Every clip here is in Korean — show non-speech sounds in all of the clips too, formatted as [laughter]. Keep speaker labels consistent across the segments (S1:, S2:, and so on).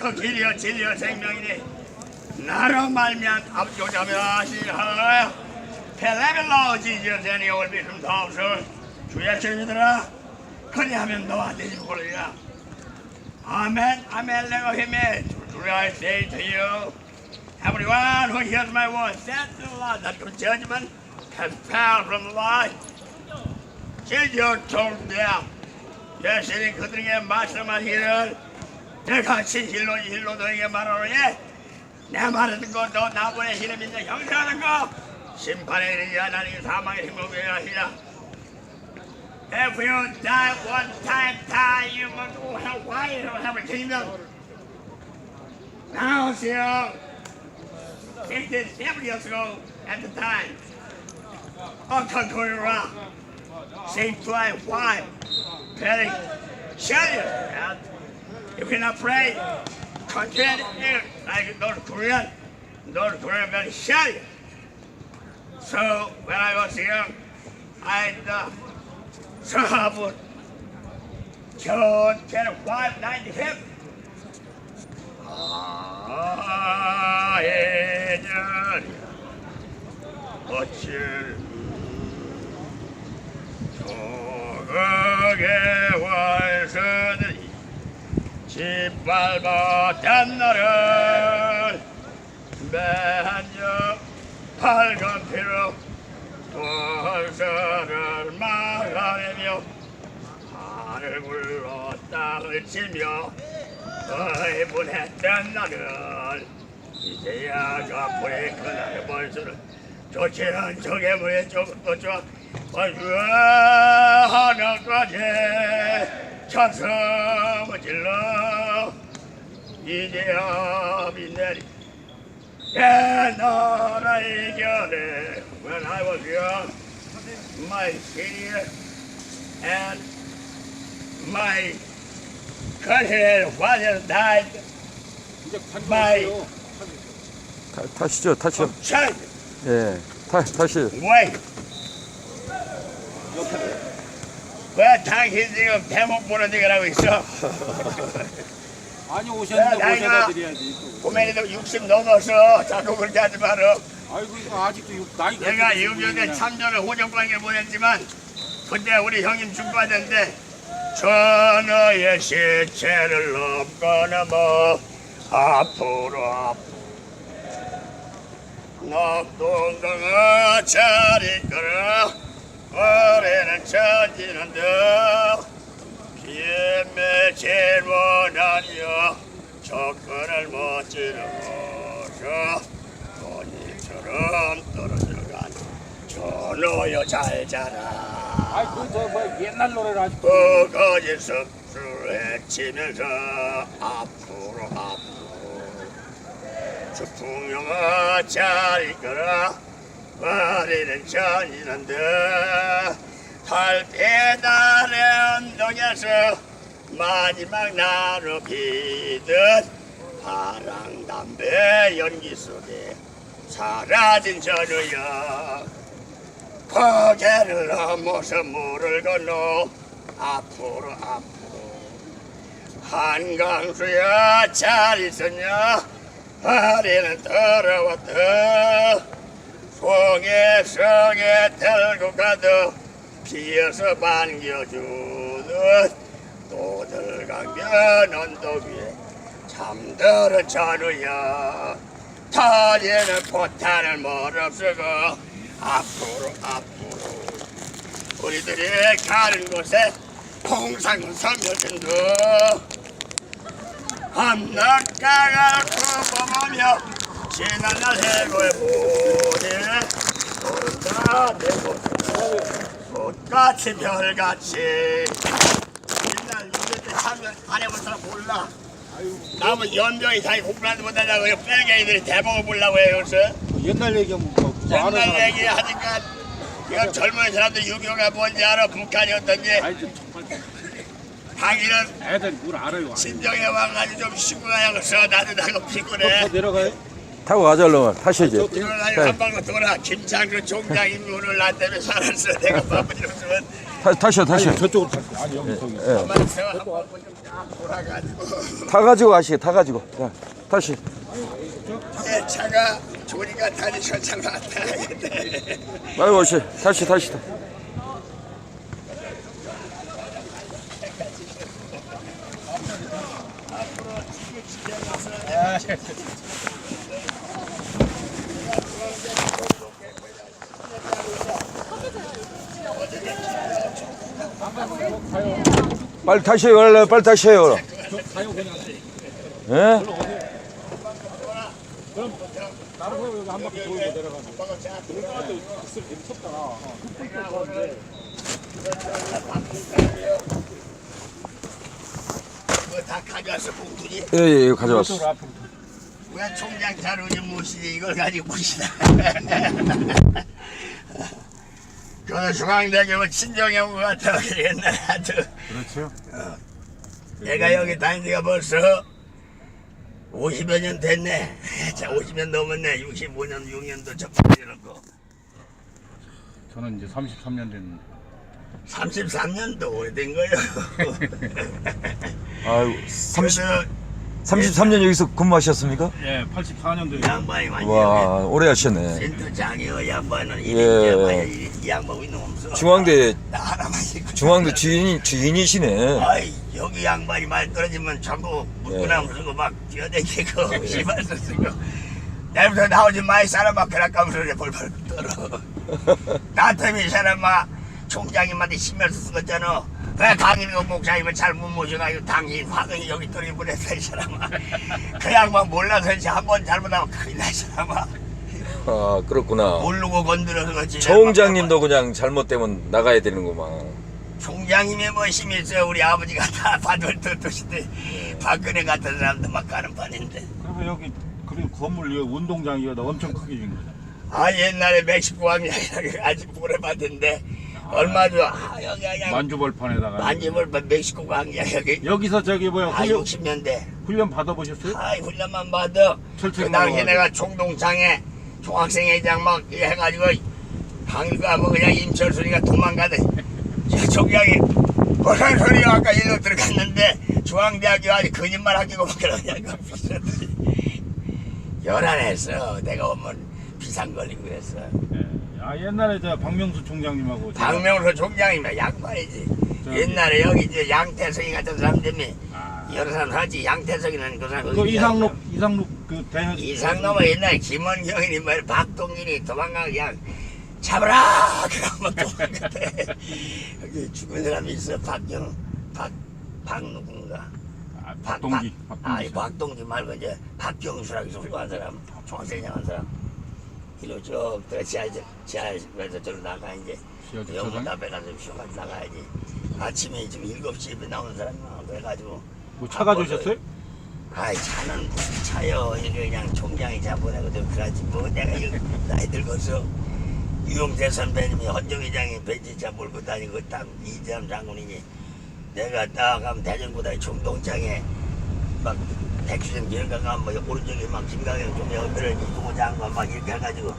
S1: 그 길이여 진리여 생명이니 나로 말미암 아버지 오자며 하시하 펠레벨로 지지어세니 올비좀 다옵소 주의 주님들아 그리하면 너와 내 집을 걸리라 아멘 아멘 내가 힘에 truly I say to you everyone who hears my says to the Lord that good judgment has found from Lord Jesus told them 예수님 그들에게 말씀하시기를 내가 진실로 일로 너에게 말하노니 내 말을 듣고 너 나보내 힘을 믿는 형사하는 거 심판에 이르지 하나님 사망의 힘을 외하시라 If you die one time, die, you must hell. Why you don't have a kingdom? Now, see, fifty, seven years ago at the time, I'm going around. Same fly, why? Petty, shut it. And you cannot pray. Content it like North Korean. North Korean very shut it. So when I was young, I uh, saw John chapter 5, 95. 아, 예전 어찌를 조각의 원수들이 짓밟았단 나를 매한적 밝은 피로 원수를 막아내며 하늘 불러 땅을 치며 의문했던 나는 이제야 저 불의 그날의 벌수를 좋지는 적의 물에 조금도 좋아 하나까지 찬성을 질러 이제야 빛내리 내 나라의 견해 When I was young my senior and my cousin father died.
S2: 관계없어요.
S3: 타, 타시죠, 타시죠.
S1: child
S3: 예, 타, 타시.
S1: way 왜 당신 지금 대목 보는 얘기라고 있어 [laughs]
S2: 아니
S1: 야,
S2: 오셨는데
S1: 나이가
S2: 모셔다 드려야지. 또.
S1: 고민이도 60 넘어서 자꾸 그렇게 하지 마라
S2: 아이고 이거 아직도 육- 나이가
S1: 내가 유교대
S2: 그냥.
S1: 참전을 호정관계 보냈지만 그때 우리 형님 중과대인데 전어의 시체를 넘고 넘어 앞으로 앞으로 녹동강아 자리 끌어 어레는 천지는 더 비에 맺힌 원하니여 조건을 못 지르고서 돈이처럼 떨어져간 전어여 잘 자라.
S2: 아이 그저뭐 옛날 노래를 아직도
S1: 그거지 섭수를 헤치면서 앞으로 앞으로. 저 풍경아 잘 이끌어 머리는 전이는데 달빛날의 언덕에서 마지막 나루 피듯 파랑 담배 연기 속에 사라진 전우여 고개를 넘어서 물을 건너 앞으로 앞으로. 한강수야 잘 있었냐? 아리는 더러웠다 송에 성에 들고 가도 피어서 반겨주듯 도들강변 언덕 위에 잠들은 전우야. 다리에는 포탄을 멀없쓰고 앞으로 앞으로. 우리들이 가는 곳에 홍상은 섬멸진도. 함락가가 구범하며 지난 날 해고의 모래 온다 내 꽃같이 별같이. 옛날 유교 때 참여 안 해본 사람 몰라. 남은 연병이 자기 공부하지 못하냐고 뺄갱이들이 대목을 보려고 해요 요새
S2: 옛날 얘기하면 뭐
S1: 옛날 얘기 하니까 이거 젊은 사람들 유교가 뭔지 알아? 북한이 어떤지?
S2: 좀 정말
S1: 자기는
S2: 애들 뭘 알아요
S1: 친정에 와가지고 좀 쉬고 가야겠어 나도 나고 피곤해.
S2: 더 내려가요?
S3: 타고 가자, 얼른. 타시지.
S1: 일어나서 한 방울 돌아 김창규 총장님이 오늘 나 때문에 살았어 내가 바쁜 일 없으면
S3: 타, 타시오, 타시오.
S2: 저쪽으로 가 아니 여기 저기
S1: 한번 한번 좀 돌아가지고
S3: 타가지고 가시, 타가지고. 자, 다시.
S1: 내 차가 조리가 다니셔 참 많다.
S3: 빨리 오시. 다시, 다시. 빨리 타셔요, 원래 빨리 타셔요. 예?
S2: 거 여기 한 바퀴?
S3: 예, 예, 가져왔어.
S1: 왜 총장 자료지 무시지 이걸 가지고 무시다. 그 중앙대교 뭐 친정에 온 것 같아. 옛날에 아주.
S2: 그렇죠.
S1: 내가 여기 다닌 지가 벌써 50여 년 됐네. 자, 50년 넘었네. 65년, 6년도 접근해놓고.
S2: 저는 이제 33년 됐는데.
S1: 33년도 오래된 거요. [laughs]
S3: 아유, 30,
S1: 그래서
S3: 33년 여기서 근무하셨습니까?
S2: 예, 84년도에.
S1: 양반이 완전히
S3: 와, 오래 하셨네.
S1: 센터장이요. 양반은
S3: 예.
S1: 이리 양반이 이- 이 양반 있는 없어.
S3: 중앙대,
S1: 나 하나만 있고.
S3: 중앙대 주인, 주인이시네.
S1: 아이 여기 양반이 말 떨어지면 전부 물구나
S3: 예.
S1: 무슨거 막 뛰어다니고 [laughs] 씨발 쓰고 내부터 나오지 마이 사람아 그락가면서 이제 벌벌 떨어 [laughs] 나 때문에 이 사람아 총장님한테 심혈 쓰겠잖아 왜 강인호 목사님을 잘못 모셔가지고 당신 화근이 여기 떨어져 보냈어 이 사람아. 그 양반 몰라서 이제 한번 잘못하면 큰일 나이 사람아.
S3: 아, 그렇구나.
S1: 모르고 건드려서 그렇지.
S3: 총장님도 그냥 잘못되면 나가야 되는구만.
S1: 총장님의 뭐 힘이 있어요. 우리 아버지가 다 받을 뜻인데 박근혜 같은 사람도 막 가는 판인데.
S2: 그리고 여기 그리고 건물 이거 운동장이가 엄청 크게 진 거죠.
S1: 아. 옛날에 멕시코 왕이라고 아직 물어봤는데 얼마 전 아, 여기 그냥
S2: 만주벌판에다가.
S1: 만집을 멕시코 왕이야 여기 [laughs]
S2: 여기서 저기 뭐야
S1: 아
S2: 훈련,
S1: 60년대
S2: 훈련 받아보셨어요?
S1: 아 훈련만
S2: 철책
S1: 그 당시
S2: 넘어가지고.
S1: 내가 총동창에 총학생회장 막 해가지고 방일가 뭐 그냥 임철순이가 도망가대 [laughs] 저 총장이 무슨 소리야 아까 일로 들어갔는데 중앙대학교 아직 거짓말 하기고 막 그러냐고 비싸더니 열안했어 [laughs] 내가 오면 비상 걸리고 그랬어
S2: 예. 아 옛날에 저 박명수 총장님하고.
S1: 박명수 총장이면 양반이지
S2: 저기-
S1: 옛날에 여기 이제 양태성이 같은 사람 때문에
S2: 아,
S1: 여러 사람 하지 양태성이라는 그 사람
S2: 그 이상록 이상록 그 대현.
S1: 이상놈은 옛날에 김원경이니 뭐 박동진이 도망가 그냥 잡아라 그러면 도망갔대 [laughs] 여기 죽은 사람이 있어 박경 박, 박 누군가
S2: 아,
S1: 박,
S2: 박동기.
S1: 박,
S2: 박동기.
S1: 아니 박동기 말고 이제 박경수라고 훌륭한 사람 총생장한 사람 이리로 쭉 들어 지하 지하에서 저로 나가 이제
S2: 지하 주차장?
S1: 영문 앞에 가서 쉬어가지고 나가야지 아침에 지금 7시 에 나오는 사람이야 그래가지고
S2: 뭐 차가 주셨어요?
S1: 아이 차는 무슨 차요 이거 그냥 총장이 차 보내거든 그러지 뭐 내가 이거 나이 들고서 유용태 선배님이 헌정회장이 벤치차 몰고 다니고 딱 이재람 장군이니 내가 딱 가면 대전구다 총동장에 막 기획가 가면 뭐 오른쪽에 막 김강영 좀 여들을 이동호 장관 막 이렇게 해가지고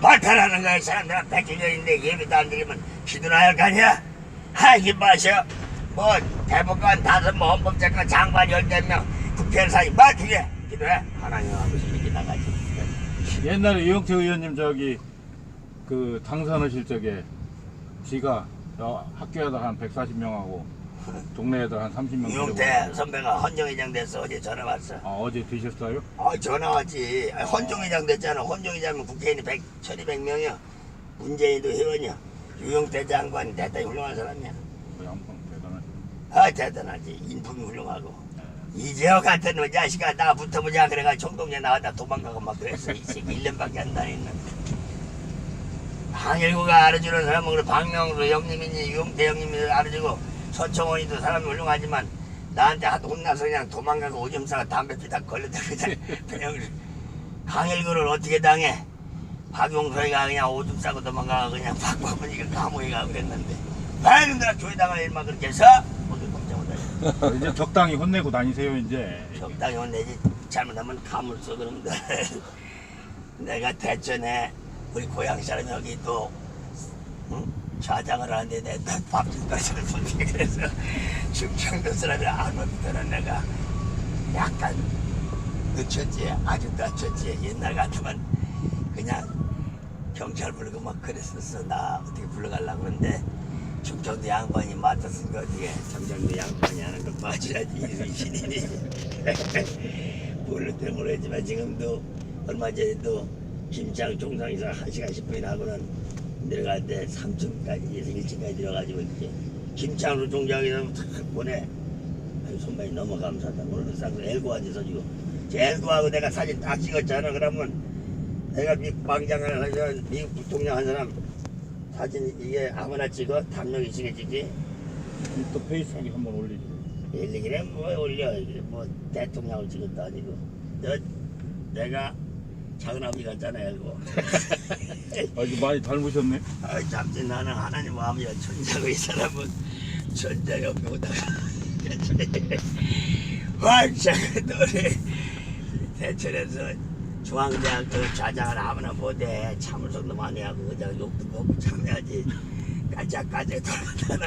S1: 발탈하는 거야. 사람들은 백주년인데 예배도 안 드리면 기도나 할거 아니야 하기 마셔? 뭐 대법관 다섯 뭐 헌법재판 장관 열댓 명 국회의사이 뭐 그게 기도해. 하나님 아버지 이렇게 나가지.
S2: 옛날에 이영태 의원님 저기 그 당선하실 적에 지가 저 학교에다 한 140명하고 동네에다 한 30명
S1: 유용태 선배가 헌정회장 됐어 어제 전화 왔어.
S2: 아 어제 드셨어요?
S1: 아 전화 왔지. 아, 헌정회장 됐잖아. 헌정회장은 국회의원이 100, 1200명이야. 문재인도 회원이야. 유용태 장관이 대단히 훌륭한 사람이야.
S2: 그 양반 대단하시
S1: 아 대단하지. 인품이 훌륭하고. 이재호 같은 놈 자식아 나 붙어보자. 그래가지고 총동에 나왔다. 도망가고 막 그랬어. 이 새끼 1년밖에 안 다녔는데. 항일구가 알아주는 사람은 박명수 형님이니 유용태 형님이 알아주고 서청원이도 사람이 훌륭하지만 나한테 하도 혼나서 그냥 도망가고 오줌 싸고 담배 피다 걸렸다 그냥 [laughs] 항일구를 어떻게 당해? 박용서이가 그냥 오줌 싸고 도망가고 그냥 박범은이가 감옥에 가고 그랬는데. 데가 조회당할 일만 그렇게 해서 모두 꼼짝 못하죠
S2: 이제 적당히 혼내고 다니세요 이제.
S1: 적당히 혼내지. 잘못하면 감을 써 그런데 [laughs] 내가 대전에 우리 고향 사람이 여기 또 응? 좌장을 하는데 내가 가지를 못해 그래서 충청도 사람이 안 오더라 내가. 약간 늦췄지? 아주 늦췄지? 옛날 같으면 그냥 경찰 부르고 막 그랬었어. 나 어떻게 불러가려고 그러는데 충청도 양반이 맡았으니까 어떻게 충청도 양반이 하는 거 빠져야지 이 신인이. [laughs] 모를 때 모르겠지만 지금도 얼마 전에도 김장 종상에서 1시간 10분이나 하고는 때 3층까지 1층까지 내려가지고 이렇게 김장으로 종장에서 탁 보내. 아유 손발이 너무 감사하다. 오늘도 쌍수 엘고 앉아서 제 엘고하고 내가 사진 딱 찍었잖아. 그러면 내가 미국 광장을 하면 미국 부통령 한 사람 사진 이게 아무나 찍어? 담력이 찍어 찍지?
S2: 또 페이스북에 한번 올리죠.
S1: 일리기래 뭐 올려. 뭐 대통령을 찍었다 아니고. 너 내가 작은 아버지 같잖아 엘고
S2: 아주 많이 닮으셨네.
S1: 아, 잠시 나는 하나님 마음이야 천자고 이 사람은 천자 옆에 오다가. [laughs] 활짝 노래. 대천에서 중앙대학교 좌장을 아무나 못해 참을성도 많이 하고 그저 욕도 먹고 참해야지. 깔짝깔짝 돌아다는